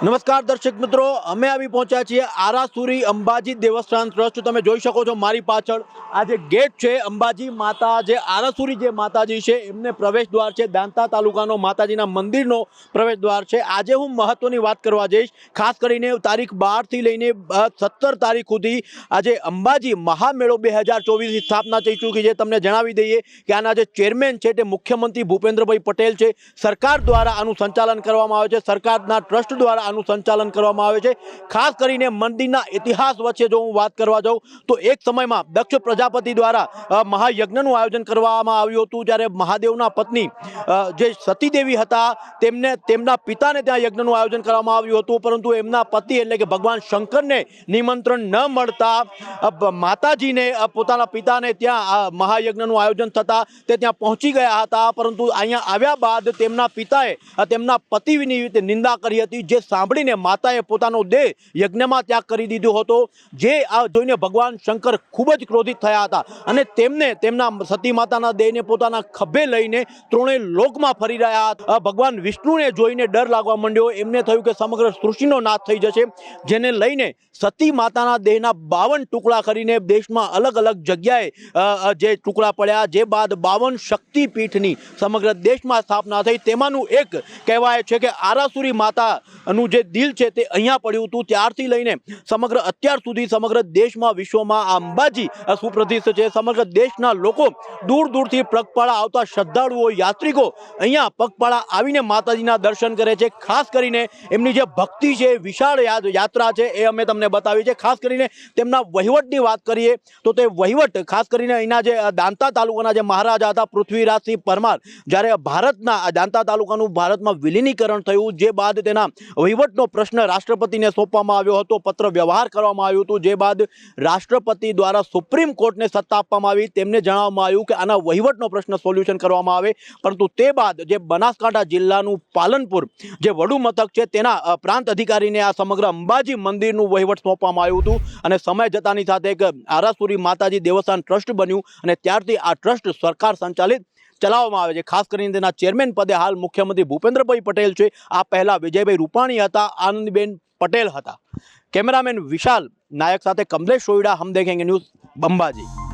નમસ્કાર દર્શક મિત્રો, અમે આવી પહોંચ્યા છીએ આરાસુરી અંબાજી દેવસ્થાન ટ્રસ્ટ. તમે જોઈ શકો છો મારી પાછળ આ જે ગેટ છે, અંબાજી માતા, જે આરાસુરી જે માતાજી છે, એમને પ્રવેશ દ્વાર છે, દાંતા તાલુકાનો માતાજીના મંદિરનો પ્રવેશ દ્વાર છે. આજે હું મહત્વની વાત કરવા જઈશ, ખાસ કરીને તારીખ બારથી લઈને સત્તર તારીખ સુધી આજે અંબાજી મહામેળો બે હજાર ચોવીસની સ્થાપના થઈ ચૂકી છે. તમને જણાવી દઈએ કે આના જે ચેરમેન છે તે મુખ્યમંત્રી ભૂપેન્દ્રભાઈ પટેલ છે. સરકાર દ્વારા આનું સંચાલન કરવામાં આવે છે. સરકારના ટ્રસ્ટ દ્વારા આનું સંચાલન કરવામાં આવે છે. ખાસ કરીને મંદિરના ઇતિહાસ વચ્ચે જો હું વાત કરવા જાઉં, તો એક સમયમાં દક્ષ પ્રજાપતિ દ્વારા મહાયજ્ઞનું આયોજન કરવામાં આવ્યું હતું. જ્યારે મહાદેવના પત્ની જે સતીદેવી હતા, તેમને, તેમના પિતાને ત્યાં યજ્ઞનું આયોજન કરવામાં આવ્યું હતું. પરંતુ એમના પતિ એટલે કે ભગવાન શંકરને નિમંત્રણ ન મળતા માતાજીને પોતાના પિતાને ત્યાં મહાયજ્ઞનું આયોજન થતાં તે ત્યાં પહોંચી ગયા હતા. પરંતુ અહીંયા આવ્યા બાદ તેમના પિતાએ તેમના પતિની નિંદા કરી હતી, જે સાંભળીને માતાએ પોતાનો દેહ યજ્ઞમાં ત્યાગ કરી દીધો હતો. જે આ જોઈને ભગવાન શંકર ખૂબ જ ક્રોધિત થયા હતા અને તેમને તેમના સતી માતાના દેહને પોતાના ખભે લઈને ત્રણેય લોકમાં ફરી રહ્યા હતા. ભગવાન વિષ્ણુને જોઈને ડર લાગવા માંડ્યો. એમને થયું કે સમગ્ર સૃષ્ટિનો નાશ થઈ જશે, જેને લઈને સતી માતાના દેહના બાવન ટુકડા કરીને દેશમાં અલગ અલગ જગ્યાએ જે ટુકડા પડ્યા, જે બાદ બાવન શક્તિપીઠની સમગ્ર દેશમાં સ્થાપના થઈ. તેમાંનું એક કહેવાય છે કે આરાસુરી માતાનું જે દિલ છે તે અહીંયા પડ્યું હતું ત્યારથી લઈને સમગ્ર અત્યાર સુધી સમગ્ર દેશમાં વિશ્વમાં આ અંબાજી સુપ્રસિદ્ધ છે. સમગ્ર દેશના લોકો દૂર દૂરથી પગપાળા આવતા શ્રદ્ધાળુઓ, યાત્રિકો અહીંયા પગપાળા આવીને માતાજીના દર્શન કરે છે. ખાસ કરીને એમની જે ભક્તિ છે, વિશાળ યાત્રા છે એ અમે તમને બતાવી છે ખાસ કરીને તેમના વહીવટની વાત કરીએ તો તે વહીવટ ખાસ કરીને અહીંના જે દાંતા તાલુકાના જે મહારાજા હતા પૃથ્વીરાજસિંહ પરમાર જ્યારે ભારતના દાંતા તાલુકાનું ભારતમાં વિલીનીકરણ થયું જે બાદ તેના વહીવટનો પ્રશ્ન રાષ્ટ્રપતિને સોંપવામાં આવ્યો હતો. પત્ર વ્યવહાર કરવામાં આવ્યું હતું. જે બાદ રાષ્ટ્રપતિ દ્વારા સુપ્રીમ કોર્ટને સત્તા આપવામાં આવી. તેમને જણાવવામાં આવ્યું કે આના વહીવટનો પ્રશ્ન સોલ્યુશન કરવામાં આવે. પરંતુ તે બાદ જે બનાસકાંઠા જિલ્લાનું પાલનપુર જે વડુ મથક છે, તેના પ્રાંત અધિકારીને આ સમગ્ર અંબાજી મંદિરનું વહીવટ સોંપવામાં આવ્યું હતું. અને સમય જતાની સાથે એક આરાસુરી માતાજી દેવસ્થાન ટ્રસ્ટ બન્યું. અને ત્યારથી આ ટ્રસ્ટ સરકાર સંચાલિત ચલાવવામાં આવે છે. ખાસ કરીને તેના ચેરમેન પદે હાલ મુખ્યમંત્રી ભૂપેન્દ્રભાઈ પટેલ છે. આ પહેલા વિજયભાઈ રૂપાણી હતા, આનંદીબેન પટેલ હતા. કેમેરામેન વિશાલ, નાયક સાથે કમલેશ સોયડા, હમ દેખેંગે ન્યૂઝ અંબાજી